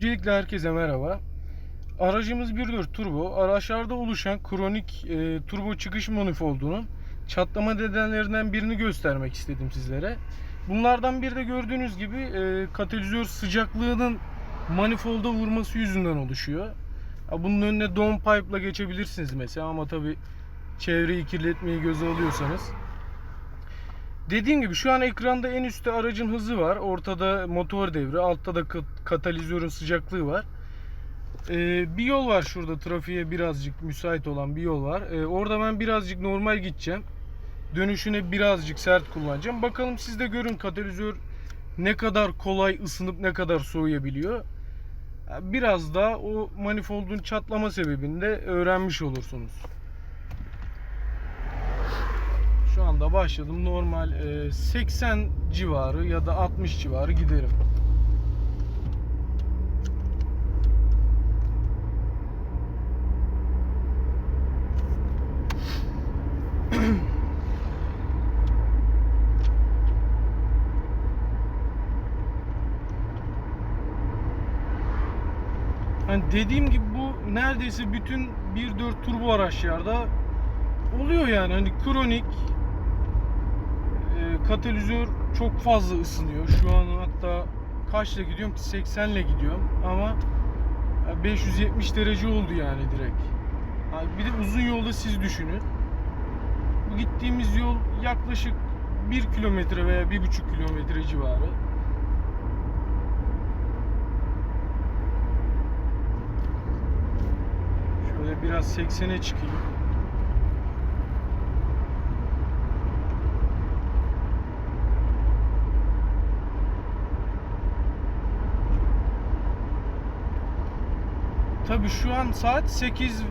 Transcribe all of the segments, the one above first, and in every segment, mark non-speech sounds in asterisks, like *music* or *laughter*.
Öncelikle herkese merhaba. Aracımız 1.4 turbo. Araçlarda oluşan kronik e, turbo çıkış manifoldunun çatlama nedenlerinden birini göstermek istedim sizlere. Bunlardan biri de gördüğünüz gibi e, katalizör sıcaklığının manifolda vurması yüzünden oluşuyor. Bunun önüne don pipe'la geçebilirsiniz mesela ama tabi çevreyi kirletmeyi göze alıyorsanız. Dediğim gibi şu an ekranda en üstte aracın hızı var. Ortada motor devri, altta da kat- katalizörün sıcaklığı var. Ee, bir yol var şurada trafiğe birazcık müsait olan bir yol var. Ee, orada ben birazcık normal gideceğim. Dönüşüne birazcık sert kullanacağım. Bakalım siz de görün katalizör ne kadar kolay ısınıp ne kadar soğuyabiliyor. Ya Biraz da o manifoldun çatlama sebebini de öğrenmiş olursunuz. Şu anda başladım. Normal e, 80 civarı ya da 60 civarı giderim. *clears throat* Hani dediğim gibi bu neredeyse bütün 1.4 turbo araçlarda oluyor yani hani kronik e, katalizör çok fazla ısınıyor. Şu an hatta kaçla gidiyorum ki 80 ile gidiyorum ama ya 570 derece oldu yani direkt. Bir de uzun yolda siz düşünün. Bu gittiğimiz yol yaklaşık 1 kilometre veya 1,5 kilometre civarı. Şöyle biraz 80'e çıkayım. Tabii şu an saat 8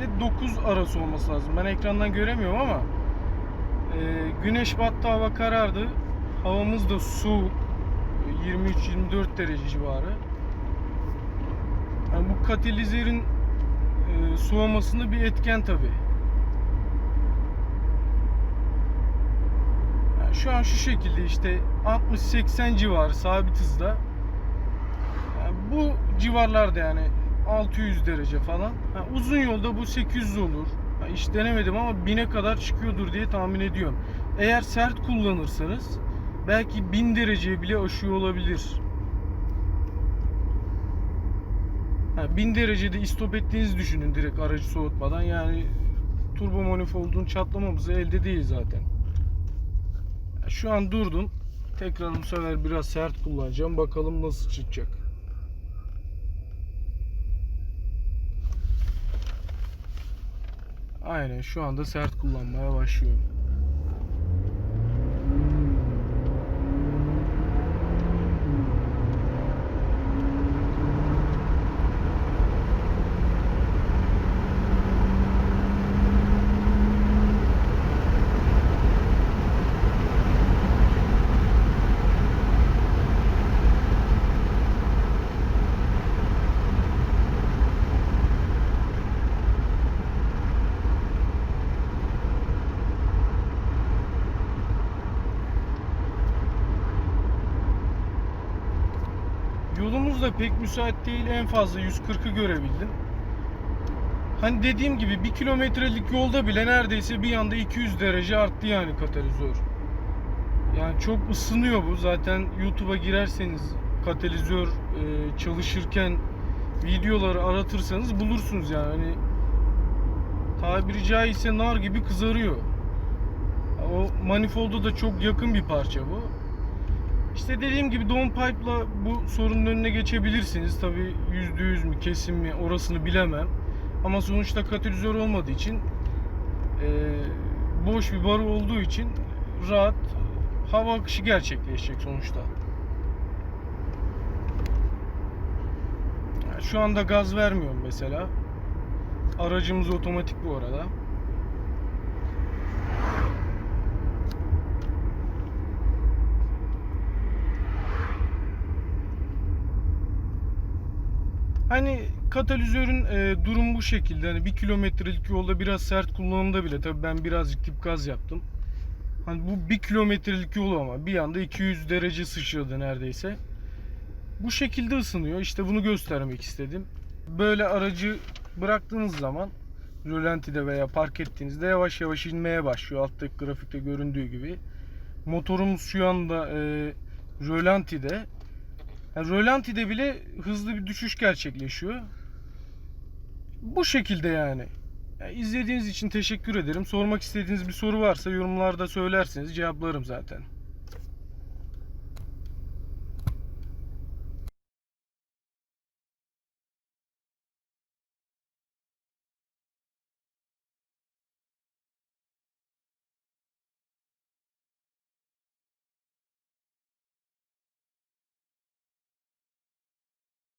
ve 9 arası olması lazım. Ben ekrandan göremiyorum ama e, güneş battı hava karardı. Havamız da soğuk. 23-24 derece civarı. Yani bu katalizörün e, soğumasında bir etken tabi. Yani şu an şu şekilde işte 60-80 civarı sabit hızda. Yani bu civarlarda yani 600 derece falan. Ha, uzun yolda bu 800 olur. Ha, hiç denemedim ama 1000'e kadar çıkıyordur diye tahmin ediyorum. Eğer sert kullanırsanız belki 1000 dereceye bile aşıyor olabilir. Ha, 1000 derecede istop ettiğinizi düşünün direkt aracı soğutmadan. Yani turbo manifoldun çatlamamızı elde değil zaten. Şu an durdum. Tekrar bu sefer biraz sert kullanacağım. Bakalım nasıl çıkacak. Aynen şu anda sert kullanmaya başlıyorum. Da pek müsait değil. En fazla 140'ı görebildim. Hani dediğim gibi bir kilometrelik yolda bile neredeyse bir anda 200 derece arttı yani katalizör. Yani çok ısınıyor bu. Zaten YouTube'a girerseniz katalizör e, çalışırken videoları aratırsanız bulursunuz yani. Hani tabiri caizse nar gibi kızarıyor. O manifolda da çok yakın bir parça bu. İşte dediğim gibi Don Pipe'la bu sorunun önüne geçebilirsiniz. Tabi %100 mü kesin mi orasını bilemem. Ama sonuçta katalizör olmadığı için e, boş bir barı olduğu için rahat hava akışı gerçekleşecek sonuçta. Yani Şu anda gaz vermiyorum mesela. Aracımız otomatik bu arada. Hani katalizörün e, durum bu şekilde. Hani bir kilometrelik yolda biraz sert kullanımda bile tabii ben birazcık dip gaz yaptım. Hani bu bir kilometrelik yol ama bir anda 200 derece sıçradı neredeyse. Bu şekilde ısınıyor. İşte bunu göstermek istedim. Böyle aracı bıraktığınız zaman rölantide veya park ettiğinizde yavaş yavaş inmeye başlıyor. Alttaki grafikte göründüğü gibi. Motorumuz şu anda e, rölantide. Yani rölantide bile hızlı bir düşüş gerçekleşiyor. Bu şekilde yani. Ya izlediğiniz için teşekkür ederim. Sormak istediğiniz bir soru varsa yorumlarda söylerseniz cevaplarım zaten.